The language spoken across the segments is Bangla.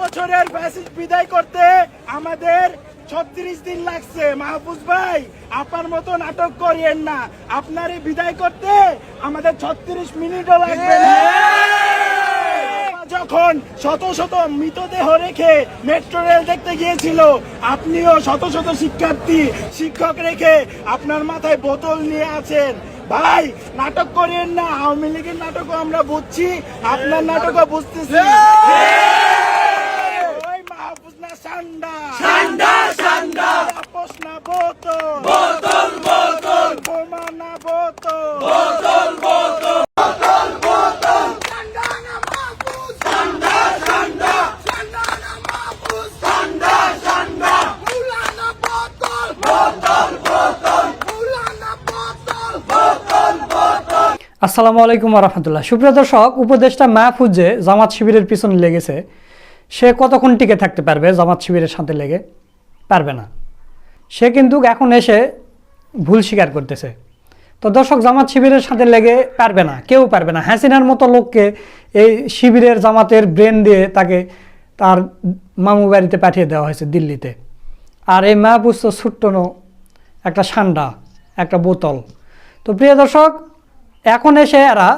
বছরের বিদায় করতে আমাদের ছত্রিশ দিন লাগছে। ভাই, আপনার মতো করিয়েন না। বিদায় করতে আমাদের ছত্রিশ মিনিটও লাগবে যখন শত শত মৃতদেহ রেখে মেট্রো রেল দেখতে গিয়েছিল, আপনিও শত শত শিক্ষার্থী, শিক্ষক রেখে আপনার মাথায় বোতল নিয়ে আছেন। ভাই, নাটক করেন না, আওয়ামী লীগের নাটকও আমরা বুঝছি, আপনার নাটকও বুঝতেছি ওই মাহফুজ না সান্ডা সান্ডা সান্ডা তাপস না বোতল বোতল বোতল বোমা না বোতল Sandana Mahfouz! Sanda, Sanda! Sandana Mahfouz! Sanda, Sanda! Maulana Botol! Botol, Botol! Maulana Botol! Botol, Botol! আসসালামু আলাইকুম রহমতুল্লাহ। সুপ্রিয় দর্শক, উপদেষ্টা যে জামাত শিবিরের পিছনে লেগেছে। সে কতক্ষণ টিকে থাকতে পারবে জামাত শিবিরের সাথে লেগে? পারবে না। সে কিন্তু এখন এসে ভুল স্বীকার করতেছে। তো দর্শক, জামাত শিবিরের সাথে লেগে পারবে না, কেউ পারবে না। হাসিনার মতো লোককে এই শিবিরের জামাতের ব্রেন দিয়ে তাকে তার মামু বাড়িতে পাঠিয়ে দেওয়া হয়েছে দিল্লিতে। আর এই মাহফুজ তো ছোট্টনো একটা সান্ডা, একটা বোতল। তো প্রিয় দর্শক এখন এসে এরা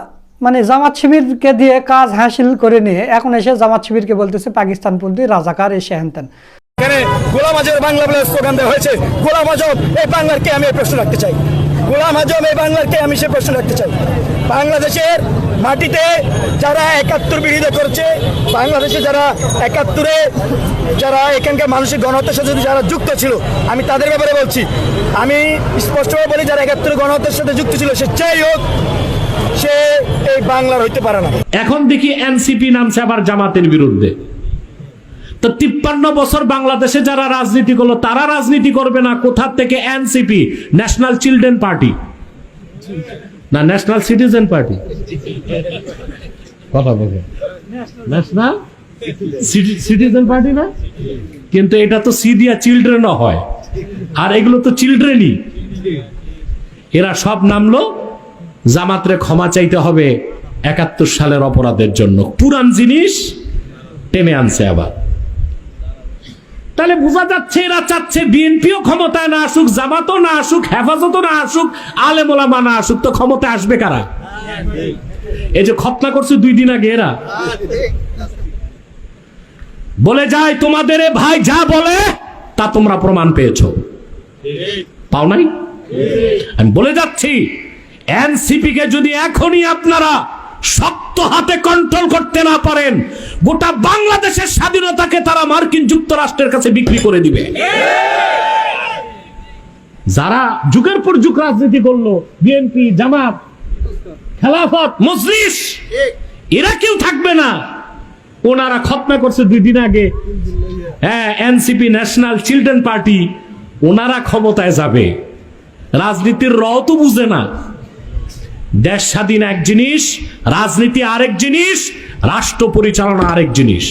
মানে জামাত শিবিরকে দিয়ে কাজ হাসিল করে নিয়ে এখন এসে জামাত শিবিরকে বলতেছে পাকিস্তান পাকিস্তানপন্থী রাজাকার এসে হেনতেন। এখানে গোলাম বাংলা বলে স্লোগান দেওয়া হয়েছে, গোলাম আজম, এই বাংলার কে আমি প্রশ্ন রাখতে চাই? গোলাম আজম, এই বাংলার কে আমি সে প্রশ্ন রাখতে চাই? বাংলাদেশের মাটিতে যারা একাত্তর বিরোধিতা করছে, বাংলাদেশে যারা একাত্তরে যারা এখানকার মানুষের গণহত্যার সাথে যারা যুক্ত ছিল, আমি তাদের ব্যাপারে বলছি। আমি স্পষ্টভাবে বলি, যারা একাত্তরে গণহত্যার সাথে যুক্ত ছিল, সে যাই হোক, সে এই বাংলার হইতে পারে না। এখন দেখি এনসিপি নামছে আবার জামাতের বিরুদ্ধে। তো তিপ্পান্ন বছর বাংলাদেশে যারা রাজনীতি করল, তারা রাজনীতি করবে না, কোথা থেকে এনসিপি, ন্যাশনাল চিলড্রেন পার্টি? না ন্যাশনাল সিটিজেন পার্টি কথা বলবে ন্যাশনাল সিটিজেন পার্টি না? কিন্তু এটা তো সি দিয়া চিলড্রেনও হয়। আর এগুলো তো চিলড্রেনই এরা সব নামলো জামাতরে ক্ষমা চাইতে হবে একাত্তর সালের অপরাধের জন্য। পুরান জিনিস টেনে আনছে আবার। তাহলে বোঝা যাচ্ছে এরা চাচ্ছে বিএনপিও ক্ষমতায় না আসুক, জামাতও না আসুক, হেফাজতও না আসুক, আলেমোলামা না আসুক, তো ক্ষমতায় আসবে কারা? এই যে খতনা করছে দুই দিন আগে এরা। বলে যায় তোমাদের ভাই যা বলে, তা তোমরা প্রমাণ পেয়েছ। পাও নাই? আমি বলে যাচ্ছি, এনসিপি কে যদি এখনই আপনারা শক্ত হাতে কন্ট্রোল করতে না পারেন, গোটা বাংলাদেশের স্বাধীনতাকে তারা মার্কিন যুক্তরাষ্ট্রের কাছে বিক্রি করে দিবে। যারা যুগের পর যুগ রাজনীতি করল বিএনপি জামাত, খেলাফত, মজলিস, এরা কেউ থাকবে না। ওনারা খতনা করছে দুই দিন আগে। হ্যাঁ এনসিপি ন্যাশনাল চিলড্রেন পার্টি ওনারা ক্ষমতায় যাবে। রাজনীতির র তো বুঝে না। দেশ স্বাধীন এক জিনিস, রাজনীতি আরেক জিনিস, রাষ্ট্র পরিচালনা আরেক জিনিস।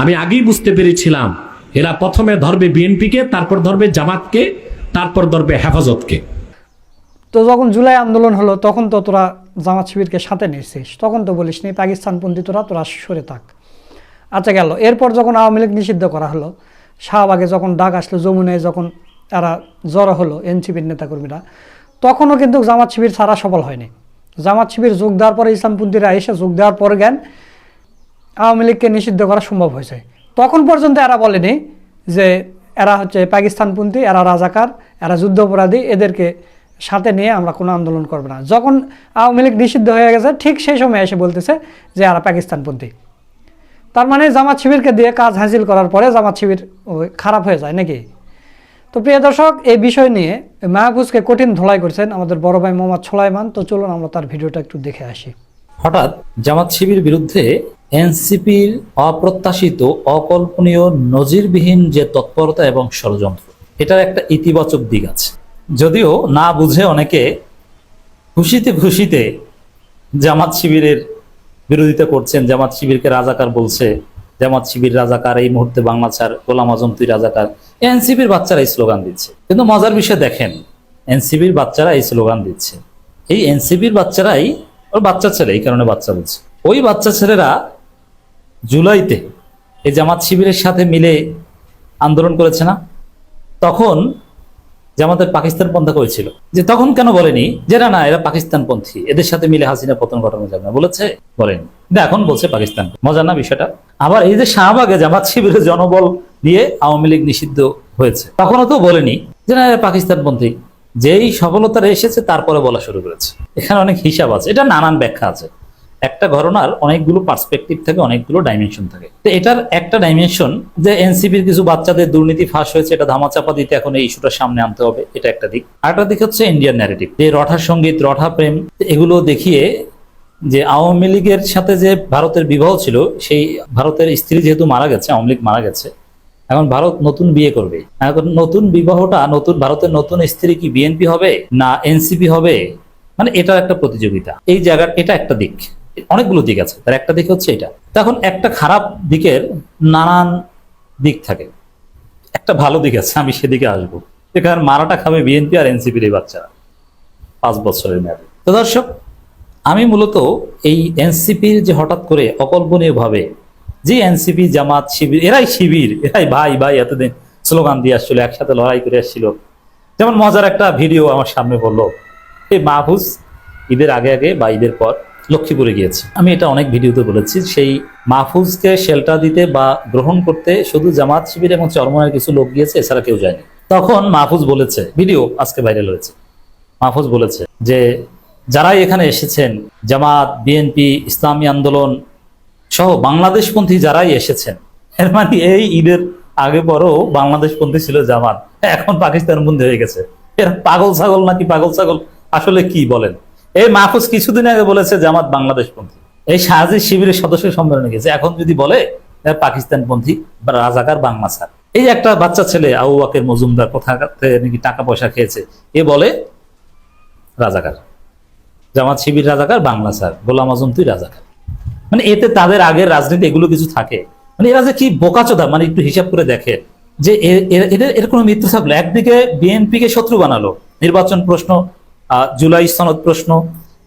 আমি আগেই বুঝতে পেরেছিলাম, এরা প্রথমে ধরবে বিএনপিকে, তারপর ধরবে জামাতকে, তারপর ধরবে হেফাজতকে। তো যখন জুলাই আন্দোলন হলো, তখন তো তোরা জামাত শিবিরকে সাথে নিয়েছিস। তখন তো বলিস নি, পাকিস্তানপন্থী তোরা তোরা সরে থাক। আচ্ছা গেল, এরপর যখন আওয়ামী লীগ নিষিদ্ধ করা হলো, শাহবাগে যখন ডাক আসলো, যমুনায় যখন এরা জড়ো হলো, এনসিপির নেতাকর্মীরা তখনও কিন্তু জামাত শিবির ছাড়া সফল হয়নি। জামাত শিবির যোগ দেওয়ার পরে ইসলামপন্থীরা এসে যোগ দেওয়ার পর জ্ঞান আওয়ামী লীগকে নিষিদ্ধ করা সম্ভব হয়েছে। তখন পর্যন্ত এরা বলেনি যে এরা হচ্ছে পাকিস্তানপন্থী, এরা রাজাকার, এরা যুদ্ধাপরাধী, এদেরকে সাথে নিয়ে আমরা কোনো আন্দোলন করব না। যখন আওয়ামী লীগ নিষিদ্ধ হয়ে গেছে, ঠিক সেই সময় এসে বলতেছে যে এরা পাকিস্তানপন্থী। তার মানে জামাত শিবিরকে দিয়ে কাজ হাসিল করার পরে জামাত শিবির খারাপ হয়ে যায় নাকি? তো প্রিয় দর্শক, এই বিষয় নিয়ে মাহফুজকে কঠিন ধোলাই করছেন আমাদের বড় ভাই মোহাম্মদ সোলাইমান। তো চলুন আমরা তার ভিডিওটা একটু দেখে আসি। হঠাৎ জামাত শিবির বিরুদ্ধে এনসিপির অপ্রত্যাশিত, অকল্পনীয়, নজিরবিহীন যে তৎপরতা এবং ষড়যন্ত্র, এটার একটা ইতিবাচক দিক আছে। যদিও না বুঝে অনেকে খুশিতে খুশিতে জামাত শিবিরের বিরোধিতা করছেন, জামাত শিবিরকে রাজাকার বলছে জামাত শিবির রাজাকার, এই মুহূর্তে বাংলা ছাড়, গোলাম আজম তুই রাজাকার। এনসিপির বাচ্চারা এই স্লোগান দিচ্ছে। কিন্তু মজার বিষয় দেখেন, এনসিপির বাচ্চারা এই স্লোগান দিচ্ছে। এই এনসিপির বাচ্চারাই ওর বাচ্চা ছেলে, এই কারণে বাচ্চা বলছে। ওই বাচ্চা ছেলেরা জুলাইতে এই জামাত শিবিরের সাথে মিলে আন্দোলন করেছে না? তখন জামাতের পাকিস্তান পন্থা করেছিল। যে তখন কেন বলেনি? যে না না, এরা পাকিস্তান পন্থী এদের সাথে মিলে হাসিনা পতন ঘটানো যাবে না। বলেছে, বলেনি। এখন বলছে পাকিস্তান। মজা না বিষয়টা? আবার এই যে শাহবাগে জামাত শিবিরের জনবল নিয়ে আওয়ামী লীগ নিষিদ্ধ হয়েছে। তখনও তো বলেনি যে না, এরা পাকিস্তান পন্থী যেই সফলতাটা এসেছে, তারপরে বলা শুরু করেছে। এখানে অনেক হিসাব আছে। এটা নানান ব্যাখ্যা আছে। একটা ঘটনার অনেকগুলো পার্সপেক্টিভ থাকে, অনেকগুলো ডাইমেনশন থাকে। তো এটার একটা ডাইমেনশন যে এনসিপির কিছু বাচ্চাদের দুর্নীতি ফাঁস হয়েছে, এটা ধামাচাপা দিতে এখন এই ইস্যুটা সামনে আনতে হবে, এটা একটা দিক। আরেকটা দিক হচ্ছে ইন্ডিয়ান ন্যারেটিভ যে রঠা সংগীত, রঠা প্রেম, এগুলো দেখিয়ে যে আওয়ামী লীগের সাথে যে ভারতের বিবাহ ছিল, সেই ভারতের স্ত্রী যেহেতু মারা গেছে, আওয়ামী লীগ মারা গেছে, এখন ভারত নতুন বিয়ে করবে। এখন নতুন বিবাহটা, নতুন ভারতের নতুন স্ত্রী কি বিএনপি হবে, না এনসিপি হবে? মানে এটা একটা প্রতিযোগিতা। এই জায়গার, এটা একটা দিক। অনেকগুলো দিক আছে। তার একটা দিক হচ্ছে এটা। তখন একটা খারাপ দিকের নানান দিক থাকে। একটা ভালো দিক আছে, আমি সেদিকে আসব। এখানে মারাটা খাবে বিএনপি আর এনসিপির এই বাচ্চারা, পাঁচ বছরের মেয়াদে। তো দর্শক, আমি মূলত এই এনসিপির যে হঠাৎ করে অকল্পনীয়ভাবে যে এনসিপি, জামাত, শিবির, এরাই শিবির, এরাই ভাই ভাই এতদিন স্লোগান দিয়ে আসছিল, একসাথে লড়াই করে আসছিল। যেমন মজার একটা ভিডিও আমার সামনে বলল এই মাহফুজ ঈদের আগে আগে বা ঈদের পর লক্ষ্মীপুরে গিয়েছে। আমি এটা অনেক ভিডিওতে বলেছি, সেই মাহফুজকে শেল্টার দিতে বা গ্রহণ করতে শুধু জামাত শিবির এবং চরমনের কিছু লোক গিয়েছে, এছাড়া কেউ যায়নি। তখন মাহফুজ বলেছে ভিডিও আজকে ভাইরাল হয়েছে। মাহফুজ বলেছে যে, যারাই এখানে এসেছেন, জামাত বিএনপি ইসলামী আন্দোলন সহ বাংলাদেশপন্থী যারাই এসেছেন, এর মানে এই ঈদের আগে পরও বাংলাদেশপন্থী ছিল জামাত। এখন পাকিস্তান বন্ধু হয়ে গেছে। এর পাগল ছাগল নাকি পাগল ছাগল? আসলে কি বলেন? এই মাহফুজ কিছুদিন আগে বলেছে জামাত বাংলাদেশপন্থী। এই শাহজি শিবিরের সদস্য সম্মেলনে গেছে। এখন যদি বলে এরা পাকিস্তানপন্থী বা রাজাকার বাংলা স্যার। এই একটা বাচ্চা ছেলে, আবু মজুমদার কোথা নাকি টাকা পয়সা খেয়েছে, এ বলে, রাজাকার। জামাত শিবির রাজাকার, বাংলা স্যার। গোলাম আজম, তুই রাজাকার। মানে এতে তাদের আগের রাজনীতি, এগুলো কিছু থাকে। মানে এরা যে কি বোকাচোদা মানে একটু হিসাব করে দেখে। যে এদের এর কোনো মৃত্যু থাকল একদিকে বিএনপি কে শত্রু বানালো, নির্বাচন প্রশ্ন জুলাই সনদ প্রশ্ন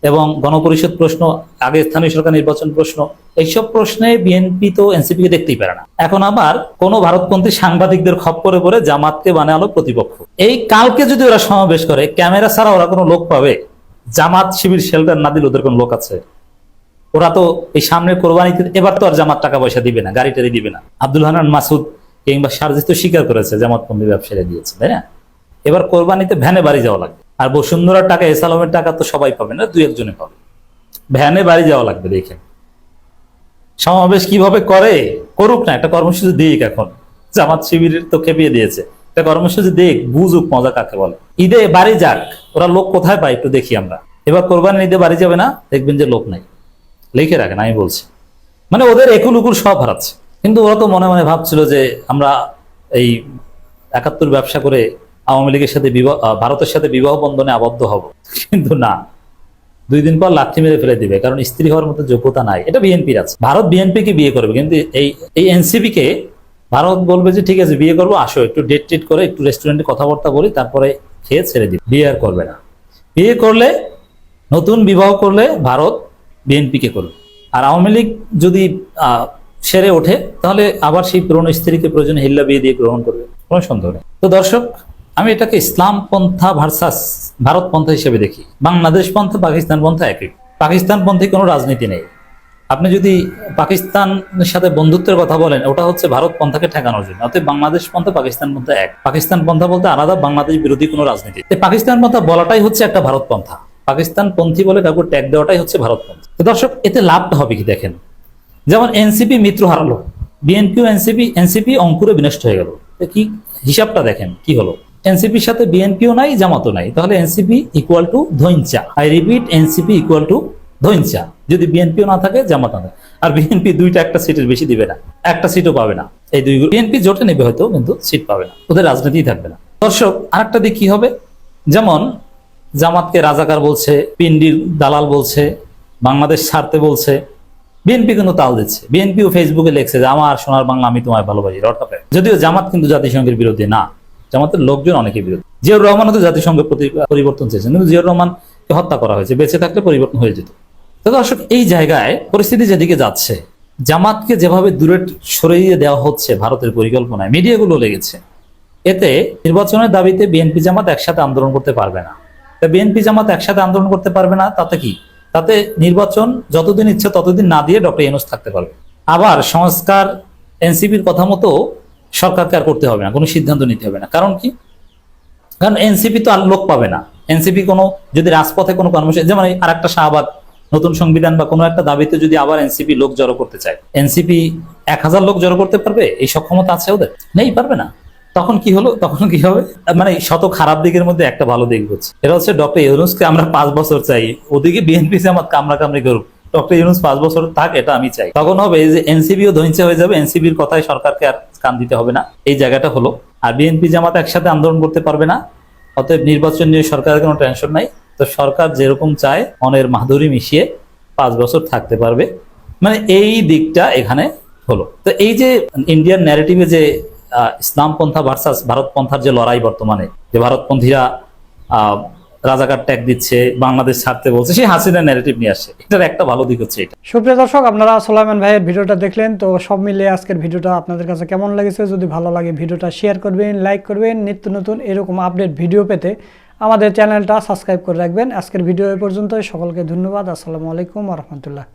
এবং গণপরিষদ প্রশ্ন, আগে স্থানীয় সরকার নির্বাচন প্রশ্ন, এইসব প্রশ্নে বিএনপি তো এনসিপি কে দেখতেই পারে না। এখন আবার কোন ভারতপন্থী সাংবাদিকদের খপ্পরে পরে জামাতকে বানালো প্রতিপক্ষ। এই কালকে যদি ওরা সমাবেশ করে, ক্যামেরা ছাড়া ওরা কোনো লোক পাবে? জামাত শিবির শেল্টার না দিলে ওদের কোনো লোক আছে? ওরা তো এই সামনে কোরবানিতে, এবার তো আর জামাত টাকা পয়সা দিবে না, গাড়ি টাড়ি দিবে না। আব্দুল হানান মাসুদ কিংবা সারজিৎ তো স্বীকার করেছে, জামাতপন্থী ব্যবসায়ীরা দিয়েছে, তাই না? এবার কোরবানিতে ভ্যানে বাড়ি যাওয়া লাগবে। আর বসুন্ধরার টাকা এসালমের টাকা তো সবাই পাবে না, দুই একজনে পাবে। ভ্যানে বাড়ি যাওয়া লাগবে দেখে। সমাবেশ কীভাবে করে? করুক না, একটা কর্মসূচি দিক এখন। জামাত শিবির তো খেপিয়ে দিয়েছে। একটা কর্মসূচি দেখ বুঝুক মজা কাকে বলে। ঈদে বাড়ি যাক, ওরা লোক কোথায় পায় একটু দেখি আমরা। এবার কোরবানির ঈদে বাড়ি যাবে না, দেখবেন যে লোক নাই। লিখে রাখেন, আমি বলছি। মানে ওদের একুল উকুল সব হারাচ্ছে। কিন্তু ওরা তো মনে মনে ভাবছিল যে আমরা এই একাত্তর ব্যবসা করে আওয়ামী লীগের সাথে বিবাহ ভারতের সাথে বিবাহ বন্ধনে আবদ্ধ হব। কিন্তু না। দুই দিন পর লাঠি মেরে ফেলে দিবে, কারণ স্ত্রী হওয়ার মতো যোগ্যতা নাই। এটা বিএনপির আছে। ভারত বিএনপি কে বিয়ে করবে, কিন্তু এই এই এনসিপি কে ভারত বলবে যে, ঠিক আছে, বিয়ে করব, আসো, একটু ডেট টেট করে একটু রেস্টুরেন্টে কথাবার্তা বলি, তারপরে খেয়ে ছেড়ে দিবে। বিয়ে আর করবে না। বিয়ে করলে, নতুন বিবাহ করলে ভারত বিএনপিকে করবে। আর আওয়ামী লীগ যদি সেরে ওঠে, তাহলে আবার সেই পুরনো স্ত্রীকে প্রয়োজনে হিল্লা বিয়ে দিয়ে গ্রহণ করবে। কোনো সন্দেহ নেই। তো দর্শক আমি এটাকে ইসলাম পন্থা ভার্সাস ভারত পন্থা হিসেবে দেখি। বাংলাদেশ পন্থা, পাকিস্তান পন্থা একই। পাকিস্তান পন্থী কোনো রাজনীতি নেই। আপনি যদি পাকিস্তানের সাথে বন্ধুত্বের কথা বলেন, ওটা হচ্ছে ভারত পন্থাকে ঠেকানোর জন্য। অতএব বাংলাদেশ পন্থা, পাকিস্তান পন্থা এক। পাকিস্তান পন্থা বলতে আলাদা, বাংলাদেশ বিরোধী কোনো রাজনীতি। পাকিস্তান পন্থা বলাটাই হচ্ছে একটা ভারত পন্থা। পাকিস্তান পন্থী বলে কাউকে ট্যাগ দেওয়াটাই হচ্ছে ভারত পন্থা। তো দর্শক, এতে লাভটা হবে কি দেখেন? যেমন এনসিপি মিত্র হারালো। বিএনপিও এনসিপি এনসিপি অঙ্কুরে বিনষ্ট হয়ে গেল। কি হিসাবটা দেখেন? কি হলো? এনসিপির সাথে বিএনপিও নাই, জামাতও নাই। তাহলে NCP equal to ধৈঞ্চা I repeat NCP equal to ধৈঞ্চা যদি বিএনপিও না থাকে, জামাত না থাকে। আর বিএনপি দুইটা একটা সিটের বেশি দিবে না। একটা সিটও পাবে না। এই দুই বিএনপি জোটে নেবে হয়তো, কিন্তু সিট পাবে না। ওদের রাজনীতি থাকবে না। দর্শক, আরেকটা দিক কি হবে? যেমন জামাতকে রাজাকার বলছে, পিন্ডির দালাল বলছে, বাংলাদেশ ছাড়তে বলছে। বিএনপি কিন্তু তাল দিচ্ছে। বিএনপিও ফেসবুকে লিখছে যে, আমার সোনার বাংলা আমি তোমায় ভালোবাসি রটাপে যদিও জামাত কিন্তু জাতিসংঘের বিরোধী না। জামাতের লোকজন অনেকে বিরোধী। জিয়াউর রহমানও তো জাতিসংঘের প্রতি পরিবর্তন চেয়েছেন, কিন্তু জিয়াউর রহমানকে হত্যা করা হয়েছে, বেঁচে থাকলে পরিবর্তন হয়ে যেত। তো দর্শক, এই জায়গায় পরিস্থিতি যেদিকে যাচ্ছে, জামাতকে যেভাবে দূরে সরিয়ে দেওয়া হচ্ছে ভারতের পরিকল্পনায়, মিডিয়াগুলো লেগেছে। এতে নির্বাচনের দাবিতে বিএনপি জামাত একসাথে আন্দোলন করতে পারবে না। তা বিএনপি জামাত একসাথে আন্দোলন করতে পারবে না, তাতে কি? তাতে নির্বাচন যতদিন ইচ্ছে ততদিন না দিয়ে ডক্টর ইউনুস থাকতে পারবে। আবার সংস্কার এনসিপির কথা মতো সরকারকে আর করতে হবে না, কোনো সিদ্ধান্ত নিতে হবে না। কারণ কি? কারণ এনসিপি তো আর লোক পাবে না। এনসিপি কোনো, যদি রাজপথে কোনো কর্মসূচি, যেমন আর একটা শাহবাগ নতুন সংবিধান বা কোনো একটা দাবিতে যদি আবার এনসিপি লোক জড়ো করতে চায়, এনসিপি এক হাজার লোক জড়ো করতে পারবে? এই সক্ষমতা আছে ওদের? নেই, পারবে না। তখন কি হলো? তখন কি হবে? মানে শত খারাপ দিকের মধ্যে একটা ভালো দিক হচ্ছে। এটা হচ্ছে ডক্টর ইউনুসকে আমরা পাঁচ বছর চাই। ওদিকে বিএনপি আমার কামড়া কামড়ি করুক, ডক্টর ইউনুস পাঁচ বছর থাক, এটা আমি চাই। তখন হবে যে এনসিবিও ধৈর্য হয়ে যাবে এনসিবির কথায় সরকারকে আর কান দিতে হবে না। এই জায়গাটা হলো। আর বিএনপি জামাত একসাথে আন্দোলন করতে পারবে না। অতএব নির্বাচন নিয়ে সরকারের কোনো টেনশন নাই। তো সরকার যেরকম চায়, মনের মাধুরী মিশিয়ে পাঁচ বছর থাকতে পারবে। মানে এই দিকটা এখানে হলো। তো এই যে ইন্ডিয়ান ন্যারেটিভে যে ইসলামপন্থা ভার্সাস ভারতপন্থার যে লড়াই বর্তমানে, যে ভারতপন্থীরা রাজাকার ট্যাগ দিচ্ছে, বাংলাদেশ ছাড়তে বলছে, সেই হাসিনা ন্যারেটিভ নিয়ে আসে। এটার একটা ভালো দিক হচ্ছে এটা। সুপ্রিয় দর্শক, আপনারা সোলাইমান ভাইয়ের ভিডিওটা দেখলেন, তো সব মিলিয়ে আজকের ভিডিওটা আপনাদের কাছে কেমন লেগেছে? যদি ভালো লাগে ভিডিওটা শেয়ার করবেন লাইক করবেন, নিত্য নতুন এরকম আপডেট ভিডিও পেতে আমাদের চ্যানেলটা সাবস্ক্রাইব করে রাখবেন। আজকের ভিডিও এ পর্যন্ত সকলকে ধন্যবাদ। আসসালামু আলাইকুম রহমতুল্লাহ।